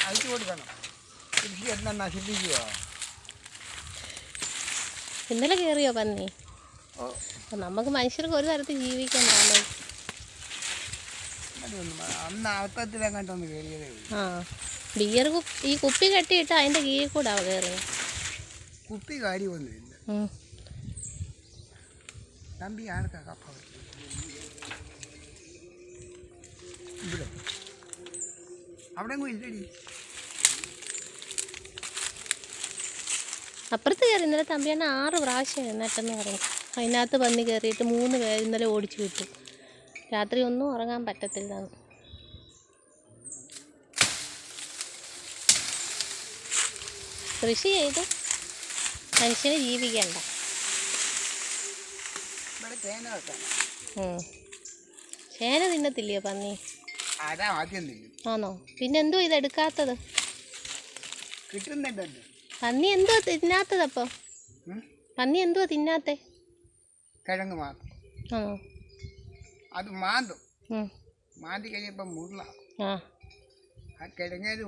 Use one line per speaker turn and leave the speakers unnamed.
അയച്ചു കൊടുക്കണം. കൃഷി എല്ലാം
ഇന്നലെ കയറിയോ പന്നി? നമുക്ക് മനുഷ്യർക്ക് ഒരു തരത്തിൽ ജീവിക്കണ്ടാലോ
അതൊന്നും അന്ന് അർത്ഥത്തിലെങ്ങാണ്ടൊന്ന് കയറിയതേ ഉള്ളൂ.
ആ. ബിയർ കുപ്പി ഈ കുപ്പി കെട്ടിയിട്ട് അതിന്റെ കീഴിൽ കൂടെ കേറിയത്
കുപ്പി കാര്യമൊന്നുമില്ല. തമ്പി ആർക്കാ കപ്പ? ഇവിടെ. അവിടെ ഇല്ലടി.
അപ്പുറത്ത് കയറി ഇന്നലെ തമ്പിയാണ് ആറ് പ്രാവശ്യം എഴുന്നേറ്റെന്ന് പറഞ്ഞു. അതിനകത്ത് പന്നി കയറിയിട്ട് മൂന്ന് പേര് ഇന്നലെ ഓടിച്ചു വിട്ടു. രാത്രി ഒന്നും ഉറങ്ങാൻ പറ്റത്തില്ല കൃഷി ചെയ്ത്. മനുഷ്യന് ജീവിക്കണ്ട. ചേന തിന്നത്തില്ലയോ പന്നി? ആണോ പിന്നെ എന്തോ ഇതെടുക്കാത്തത്
കിട്ടുന്നുണ്ടല്ലോ
പന്നി എന്തോ തിന്നാത്തത്
അപ്പൊ?
പന്നി എന്തോ തിന്നാത്തേ?
കിഴങ്ങ് മാത്രം
ആണോ
അത് മാന്തും.
ഉം.
മാന്തി കഴിഞ്ഞപ്പോൾ മുള്ള.
ആ.
ആ കിഴങ്ങേത്